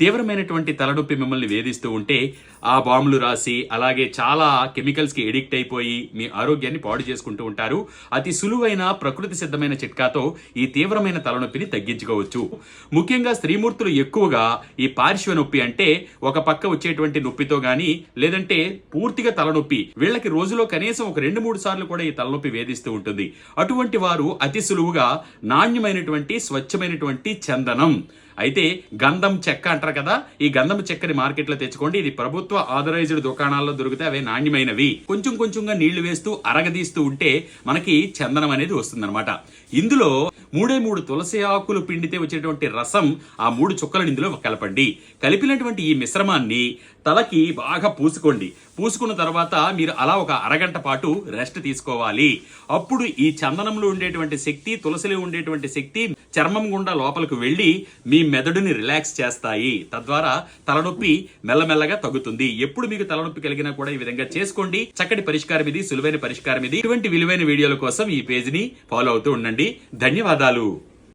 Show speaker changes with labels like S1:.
S1: తీవ్రమైనటువంటి తలనొప్పి మిమ్మల్ని వేధిస్తూ ఉంటే ఆ బాంబులు రాసి అలాగే చాలా కెమికల్స్కి ఎడిక్ట్ అయిపోయి మీ ఆరోగ్యాన్ని పాడు చేసుకుంటూ ఉంటారు. అతి సులువైన ప్రకృతి సిద్ధమైన చిట్కాతో ఈ తీవ్రమైన తలనొప్పిని తగ్గించుకోవచ్చు. ముఖ్యంగా స్త్రీమూర్తులు ఎక్కువగా ఈ పార్శ్వ నొప్పి అంటే ఒక పక్క వచ్చేటువంటి నొప్పితో కానీ లేదంటే పూర్తిగా తలనొప్పి. వీళ్ళకి రోజులో కనీసం ఒక రెండు మూడు సార్లు కూడా ఈ తలనొప్పి వేధిస్తూ ఉంటుంది. అటువంటి వారు అతి సులువుగా నాణ్యమైనటువంటి స్వచ్ఛమైనటువంటి చందనం. అయితే గంధం చెక్క అంటారు కదా ఈ గంధం చెక్కని మార్కెట్లో తెచ్చుకోండి. ఇది ప్రభుత్వ ఆథరైజ్డ్ దుకాణాల్లో దొరికితే అవే నాణ్యమైనవి. కొంచెం కొంచెంగా నీళ్ళు వేస్తూ అరగదీస్తూ ఉంటే మనకి చందనం అనేది వస్తుందన్నమాట. ఇందులో మూడే మూడు తులసి ఆకులు పిండితే వచ్చేటువంటి రసం ఆ మూడు చుక్కలను ఇందులో కలపండి. కలిపినటువంటి ఈ మిశ్రమాన్ని తలకి బాగా పూసుకోండి. పూసుకున్న తర్వాత మీరు అలా ఒక అరగంట పాటు రెస్ట్ తీసుకోవాలి. అప్పుడు ఈ చందనంలో ఉండేటువంటి శక్తి తులసిలో ఉండేటువంటి శక్తి చర్మం గుండా లోపలికి వెళ్ళి మీ మెదడుని రిలాక్స్ చేస్తాయి. తద్వారా తలనొప్పి మెల్లమెల్లగా తగ్గుతుంది. ఎప్పుడు మీకు తలనొప్పి కలిగినా కూడా ఈ విధంగా చేసుకోండి. చక్కటి పరిష్కారం ఇది సులువైన పరిష్కారం ఇది. ఇటువంటి విలువైన వీడియోల కోసం ఈ పేజీని ఫాలో అవుతూ ఉండండి. ధన్యవాదాలు.